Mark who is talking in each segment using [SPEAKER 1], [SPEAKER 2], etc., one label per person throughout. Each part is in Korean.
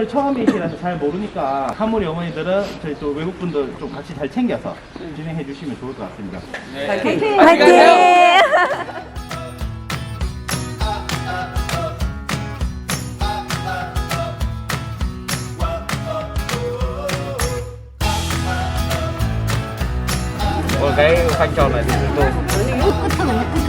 [SPEAKER 1] 환경을 처음이시라서 잘 모르니까 한무리 어머니들은 저희 또 외국분들 좀 같이 잘 챙겨서 진행해 주시면 좋을 것 같습니다.
[SPEAKER 2] 화이팅!
[SPEAKER 3] Còn cái khoanh tròn này thì chúng tôi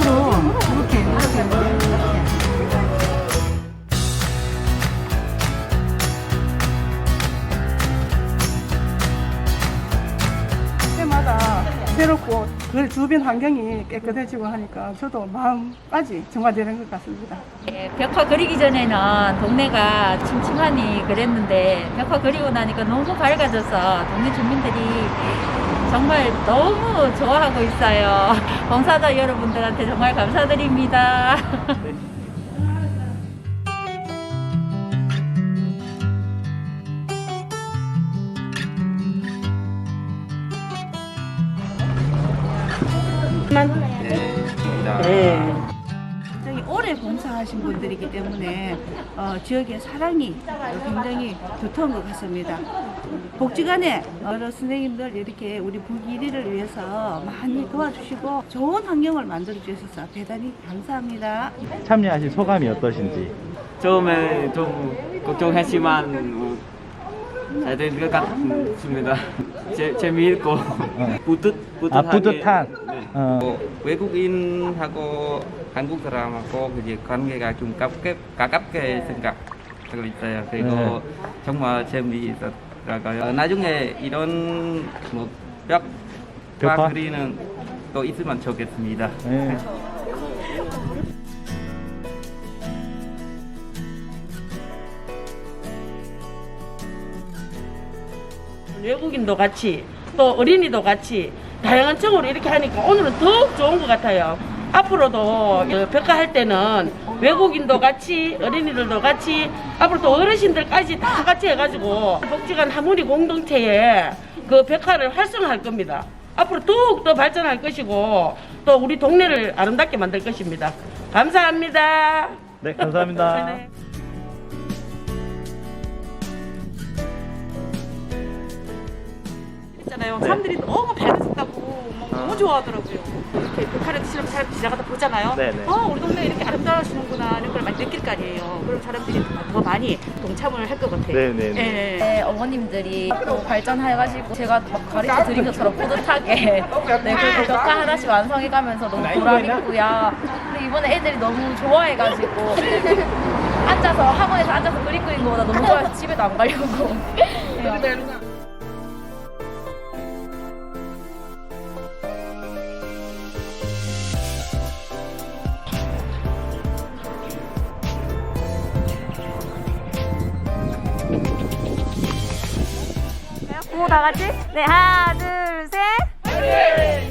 [SPEAKER 4] 새롭고 그 주변 환경이 깨끗해지고 하니까 저도 마음까지 정화되는 것 같습니다.
[SPEAKER 5] 예, 벽화 그리기 전에는 동네가 침침하니 그랬는데 벽화 그리고 나니까 너무 밝아져서 동네 주민들이 정말 너무 좋아하고 있어요. 봉사자 여러분들한테 정말 감사드립니다.
[SPEAKER 6] 굉장히 오래 봉사하신 분들이기 때문에 어, 지역의 사랑이 굉장히 두터운 것 같습니다. 복지관에 여러 선생님들 이렇게 우리 부기리를 위해서 많이 도와주시고 좋은 환경을 만들어 주셔서 대단히 감사합니다.
[SPEAKER 1] 참여하신 소감이 어떠신지.
[SPEAKER 3] 처음에 좀 걱정했지만 뭐, 잘된것 같습니다. 재, 재미있고 뿌듯,
[SPEAKER 1] 아
[SPEAKER 3] 뿌듯하게
[SPEAKER 1] 뿌듯한.
[SPEAKER 3] 네.
[SPEAKER 1] 어.
[SPEAKER 3] 뭐, 외국인하고 한국 사람하고 이제 관계가 좀 가깝게, 가깝게 생각하고 있어요. 그리고
[SPEAKER 1] 네.
[SPEAKER 3] 정말 재미있었다고요. 어, 나중에 이런 뭐 벽?
[SPEAKER 1] 벽화
[SPEAKER 3] 그리는 또 있으면 좋겠습니다.
[SPEAKER 1] 네.
[SPEAKER 7] 외국인도 같이 또 어린이도 같이 다양한 쪽으로 이렇게 하니까 오늘은 더욱 좋은 것 같아요. 앞으로도 그 벽화할 때는 외국인도 같이 어린이들도 같이 앞으로 또 어르신들까지 다 같이 해가지고 복지관 하모니 공동체에 그 벽화를 활성화할 겁니다. 앞으로 더욱 더 발전할 것이고 또 우리 동네를 아름답게 만들 것입니다. 감사합니다.
[SPEAKER 1] 네 감사합니다.
[SPEAKER 7] 네.
[SPEAKER 8] 있잖아요. 사람들이 너무 너무 좋아하더라고요. 이렇게 북한에 드시는 사람 지나가다 보잖아요.
[SPEAKER 1] 네네.
[SPEAKER 8] 어, 우리 동네 이렇게 아름다워지는구나 하는 걸 많이 느낄 거 아니에요. 그럼 사람들이 더 많이 동참을 할 것 같아요.
[SPEAKER 1] 네네네.
[SPEAKER 8] 예.
[SPEAKER 5] 네, 어머님들이 또 발전해가지고 제가 막 가르쳐 드린 것처럼 뿌듯하게 네, 그렇게 벽화 하나씩 완성해가면서 너무 보람있고요. 그리고 이번에 애들이 너무 좋아해가지고 앉아서 학원에서 앉아서 그림 그리는 거보다 너무 좋아해서 집에도 안 가려고 해
[SPEAKER 2] 다 같이? 네, 하나, 둘, 셋.